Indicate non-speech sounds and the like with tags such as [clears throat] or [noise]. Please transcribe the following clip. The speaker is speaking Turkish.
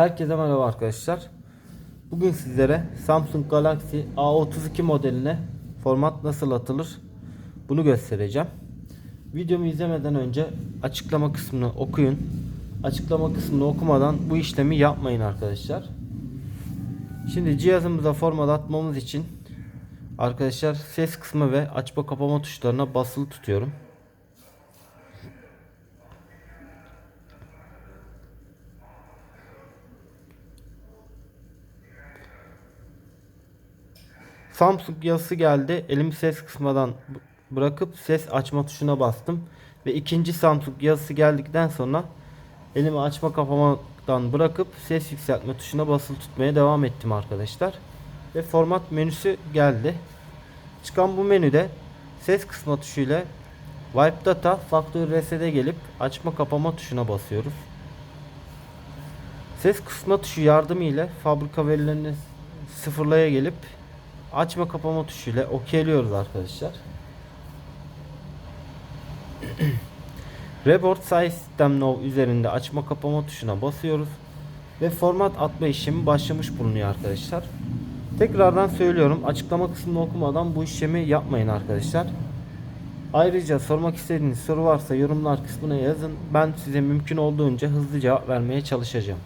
Herkese merhaba arkadaşlar. Bugün sizlere Samsung Galaxy A32 modeline format nasıl atılır bunu göstereceğim. Videomu izlemeden önce açıklama kısmını okuyun. Açıklama kısmını okumadan bu işlemi yapmayın arkadaşlar. Şimdi cihazımıza format atmamız için arkadaşlar ses kısmı ve açma kapama tuşlarına basılı tutuyorum. Samsung yazısı geldi. Elimi ses kısmadan bırakıp ses açma tuşuna bastım. Ve ikinci Samsung yazısı geldikten sonra elimi açma kapamadan bırakıp ses yükseltme tuşuna basılı tutmaya devam ettim arkadaşlar. Ve format menüsü geldi. Çıkan bu menüde ses kısma tuşuyla Wipe Data Factory Reset'e gelip açma kapama tuşuna basıyoruz. Ses kısma tuşu yardımıyla fabrika verilerini sıfırlaya gelip açma kapama tuşuyla okeyliyoruz arkadaşlar. [clears throat] Reboard Size System Now üzerinde açma kapama tuşuna basıyoruz ve format atma işlemi başlamış bulunuyor arkadaşlar. Tekrardan söylüyorum açıklama kısmını okumadan bu işlemi yapmayın arkadaşlar. Ayrıca sormak istediğiniz soru varsa yorumlar kısmına yazın. Ben size mümkün olduğunca hızlı cevap vermeye çalışacağım.